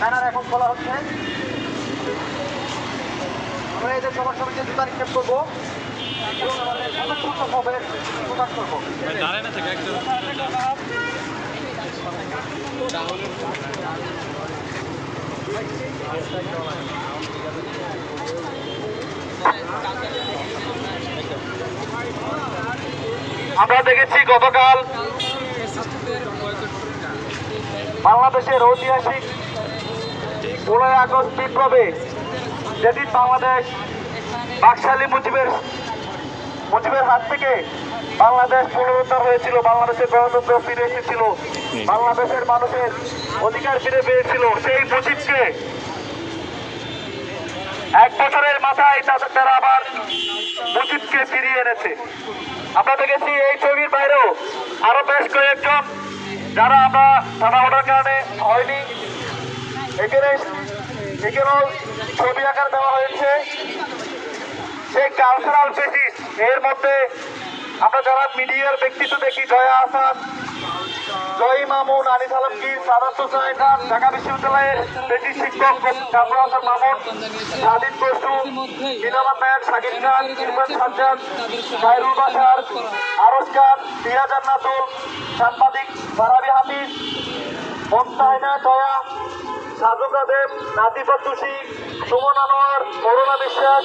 Banner এখন খোলা হচ্ছে। আমরা এদের সবার সবাইকে জুতা নিক্ষেপ করব। এবং আমাদের স্বতঃস্ফূর্ত ভাবে প্রকাশ করব। আমরা দেখেছি গতকাল বাংলাদেশের ঐতিহাসিক পনেরোই আগস্ট বিপ্লবে যেদিন বাংলাদেশ বাকশালী মুজিবের মুজিবের হাত থেকে বাংলাদেশ পুনরুদ্ধার হয়েছিল, বাংলাদেশের গণতন্ত্র ফিরে এসেছিল, বাংলাদেশের মানুষের অধিকার ফিরে পেয়েছিল। সেই মুজিবকে এক বছরের মাথায় তাদের তারা আবার মুজিবকে ফিরিয়ে এনেছে। আমরা দেখেছি এই ছবির বাইরেও আরও বেশ কয়েকজন যারা আমরা টানা ওঠার কারণে হয়নি। এখানে এখানেও ছবি আকার দেওয়া হয়েছে। সেই কালচারাল বেসিস এর মধ্যে আমরা যারা মিডিয়ার ব্যক্তিত্ব দেখি, জয়া আসাদ, জয় মামুন, আনিস আলমগীর, সাদাত হোসাইন খান ঢাকা বিশ্ববিদ্যালয়ের বেশি শিক্ষক কামরুল হাসান মামুন স্বাধীন বসু মিনামান নায়ক শাকিব খান, ইরফান সাজ্জাদ খায়রুল বাসার আরস খান দিয়া জান্নাতুল, সাংবাদিক ফারাবি হাফিজ মমতাহিনা জয়া সাজুকা দেব নাতিফা তুষি সুমন আনোয়ার করুণা বিশ্বাস